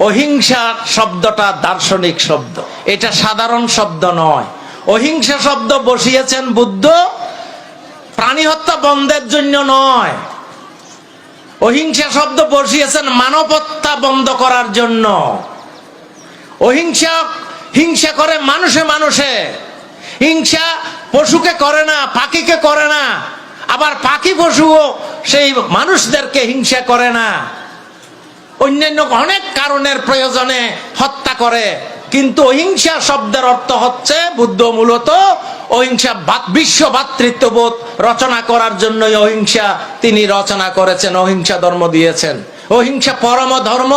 অহিংসা শব্দটা দার্শনিক শব্দ। এটা সাধারণ শব্দ নয়। অহিংসা শব্দ বসিয়েছেন বুদ্ধ, প্রাণী হত্যা বন্ধের জন্য নয়। অহিংসা শব্দ বসিয়েছেন মানবতা বন্ধ করার জন্য। অহিংসা, হিংসা করে মানুষে মানুষে। হিংসা পশুকে করে না, পাখিকে করে না। আবার পাখি পশুও সেই মানুষদেরকে হিংসা করে না। অন্যান্য অনেক কারণের প্রয়োজনে হত্যা করে, কিন্তু অহিংসা শব্দের অর্থ হচ্ছে বুদ্ধ মূলত অহিংসা বিশ্ব ভাতৃত্ববোধ রচনা করার জন্যই অহিংসা তিনি রচনা করেছেন, অহিংসা ধর্ম দিয়েছেন। অহিংসা পরম ধর্ম।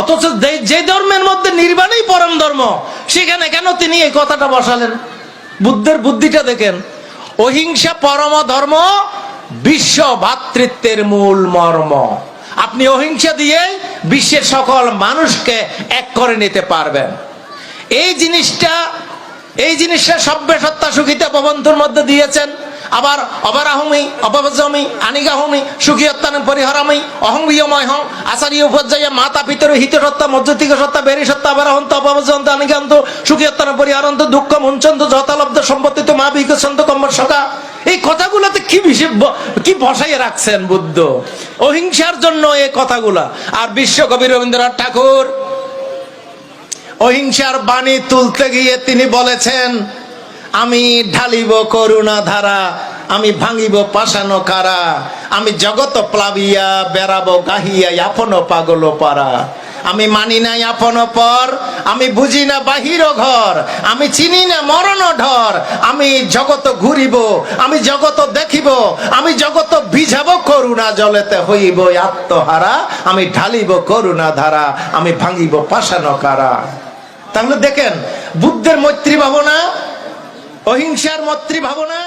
অথচ যে ধর্মের মধ্যে নির্বাণই পরম ধর্ম, সেখানে কেন তিনি এই কথাটা বসালেন? বুদ্ধের বুদ্ধিটা দেখেন। অহিংসা পরম ধর্ম, বিশ্ব ভাতৃত্বের মূল মর্ম। আপনি অহিংসা দিয়ে বিশ্বের সকল মানুষকে এক করে নিতে পারবেন। এই জিনিসটা এই জিনিসটা সভ্য সত্তা সুখিতা প্রবন্ধুর মধ্যে দিয়েছেন। আবার অবরাহমি, অপবজমি, আনিগাহমি সুখিয়ত্তান পরিহরামি, অহংবিয়ময় হং আচার্য উপর্যায়ে মাতা পিতর হিত সত্তা মজ্জতিক সত্তা, বেরি সত্তা, অবরাহন্ত, অপবজন্ত আনিগান্ত সুখিয়ত্তান পরিহরন্ত, দুঃখ মুঞ্চন্ত, যথালব্ধ সম্পত্তিত মা বিকসন্ত কম্বর সকা কি বিশেষ ব- কি বসাইয়ে রাখছেন বুদ্ধ? অহিংসার জন্য এই কথাগুলা। আর বিশ্বকবি রবীন্দ্রনাথ ঠাকুর, অহিংসার বাণী তুলতে গিয়ে তিনি বলেছেন, আমি ঢালিব করুণা ধারা আমি ভাঙিব পাশানো কারা, আমি জগত প্লাবিয়া, বেড়াবো গাহিয়া, আপন পাগল পারা আমি মানি নাই আপন পর আমি বুঝি না বাহির ঘর, আমি চিনি না মরণ ঢর, আমি জগত ঘুরিব, আমি জগত দেখিব, আমি জগত ভিজাব, করুণা জলেতে হইব আত্মহারা, আমি ঢালিব করুণা ধারা, আমি ভাঙিব পাশানো কারা। তাহলে দেখেন, বুদ্ধের মৈত্রী ভাবনা, অহিংসার মৈত্রী ভাবনা